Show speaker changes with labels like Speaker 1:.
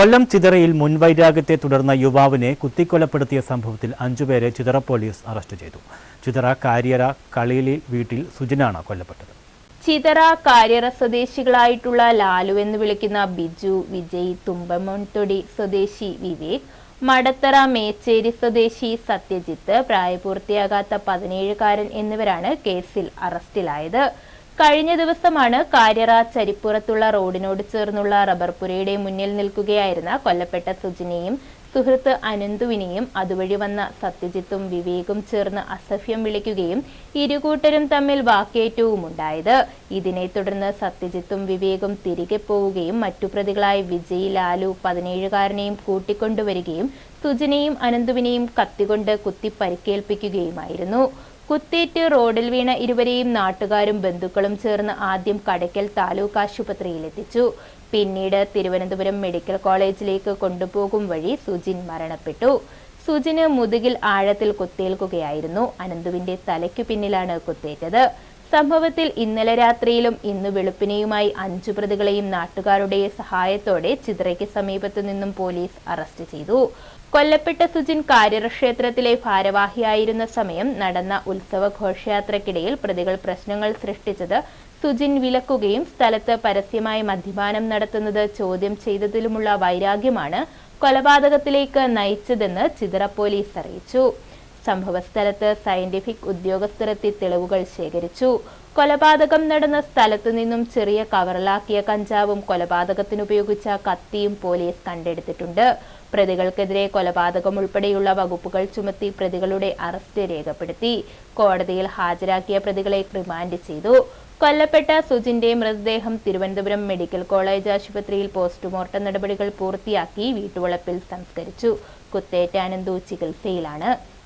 Speaker 1: കൊല്ലം ചിതറയിൽ മുൻവൈരാഗ്യത്തെ തുടർന്ന യുവാവിനെ കുത്തിക്കൊലപ്പെടുത്തിയ സംഭവത്തിൽ അഞ്ചുപേരെ ചിതറ പോലീസ് അറസ്റ്റ് ചെയ്തു. ചിതറ കാര്യറ കളിയിലി വീട്ടിൽ സുജനാണ് കൊല്ലപ്പെട്ടത്.
Speaker 2: ചിതറ കാര്യറ സ്വദേശികളായിട്ടുള്ള ലാലു എന്ന് വിളിക്കുന്ന ബിജു വിജയ് തുമ്പമൺതൊടി സ്വദേശി വിവേക് മടത്തറ മേച്ചേരി സ്വദേശി സത്യജിത്ത് പ്രായപൂർത്തിയാകാത്ത പതിനേഴുകാരൻ എന്നിവരാണ് കേസിൽ അറസ്റ്റിലായത്. കഴിഞ്ഞ ദിവസമാണ് കാര്യറ ചരിപ്പുറത്തുള്ള റോഡിനോട് ചേർന്നുള്ള റബ്ബർപുരയുടെ മുന്നിൽ നിൽക്കുകയായിരുന്ന കൊല്ലപ്പെട്ട സുജിനെയും സുഹൃത്ത് അനന്തുവിനെയും അതുവഴി വന്ന സത്യജിത്തും വിവേകും ചേർന്ന് അസഭ്യം വിളിക്കുകയും ഇരുകൂട്ടരും തമ്മിൽ വാക്കേറ്റവും ഉണ്ടായത്. ഇതിനെ തുടർന്ന് സത്യജിത്തും വിവേകും തിരികെ പോവുകയും മറ്റു പ്രതികളായ വിജയ് ലാലു പതിനേഴുകാരനെയും കൂട്ടിക്കൊണ്ടുവരികയും സുജിനെയും അനന്തുവിനെയും കത്തികൊണ്ട് കുത്തി പരിക്കേൽപ്പിക്കുകയുമായിരുന്നു. കുത്തേറ്റ് റോഡിൽ വീണ ഇരുവരെയും നാട്ടുകാരും ബന്ധുക്കളും ചേർന്ന് ആദ്യം കടയ്ക്കൽ താലൂക്ക് ആശുപത്രിയിൽ എത്തിച്ചു പിന്നീട് തിരുവനന്തപുരം മെഡിക്കൽ കോളേജിലേക്ക് കൊണ്ടുപോകും വഴി സുജിൻ മരണപ്പെട്ടു. സുജിന് മുതുകിൽ ആഴത്തിൽ കുത്തേൽക്കുകയായിരുന്നു. അനന്തുവിന്റെ തലയ്ക്കു പിന്നിലാണ് കുത്തേറ്റത്. സംഭവത്തിൽ ഇന്നലെ രാത്രിയിലും ഇന്ന് വെളുപ്പിനെയുമായി അഞ്ചു പ്രതികളെയും നാട്ടുകാരുടെ സഹായത്തോടെ ചിത്രയ്ക്ക് സമീപത്തു നിന്നും പോലീസ് അറസ്റ്റ് ചെയ്തു. കൊല്ലപ്പെട്ട സുജിൻ കാര്യക്ഷേത്രത്തിലെ ഭാരവാഹിയായിരുന്ന സമയം നടന്ന ഉത്സവ ഘോഷയാത്രക്കിടയിൽ പ്രതികൾ പ്രശ്നങ്ങൾ സൃഷ്ടിച്ചത് സുജിൻ വിലക്കുകയും സ്ഥലത്ത് പരസ്യമായി മദ്യപാനം നടത്തുന്നത് ചോദ്യം ചെയ്തതിലുമുള്ള വൈരാഗ്യമാണ് കൊലപാതകത്തിലേക്ക് നയിച്ചതെന്ന് ചിതറ പോലീസ് അറിയിച്ചു. സംഭവസ്ഥലത്ത് സയന്റിഫിക് ഉദ്യോഗസ്ഥരെത്തി തെളിവുകൾ ശേഖരിച്ചു. കൊലപാതകം നടന്ന സ്ഥലത്തു നിന്നും ചെറിയ കവറിലാക്കിയ കഞ്ചാവും കൊലപാതകത്തിനുപയോഗിച്ച കത്തിയും പോലീസ് കണ്ടെടുത്തിട്ടുണ്ട്. പ്രതികൾക്കെതിരെ കൊലപാതകം ഉൾപ്പെടെയുള്ള വകുപ്പുകൾ ചുമത്തി പ്രതികളുടെ അറസ്റ്റ് രേഖപ്പെടുത്തി. കോടതിയിൽ ഹാജരാക്കിയ പ്രതികളെ റിമാൻഡ് ചെയ്തു. കൊല്ലപ്പെട്ട സുജിന്റെ മൃതദേഹം തിരുവനന്തപുരം മെഡിക്കൽ കോളേജ് ആശുപത്രിയിൽ പോസ്റ്റ്മോർട്ടം നടപടികൾ പൂർത്തിയാക്കി വീട്ടുവളപ്പിൽ സംസ്കരിച്ചു. കുത്തേറ്റാനന്ദു ചികിത്സയിലാണ്.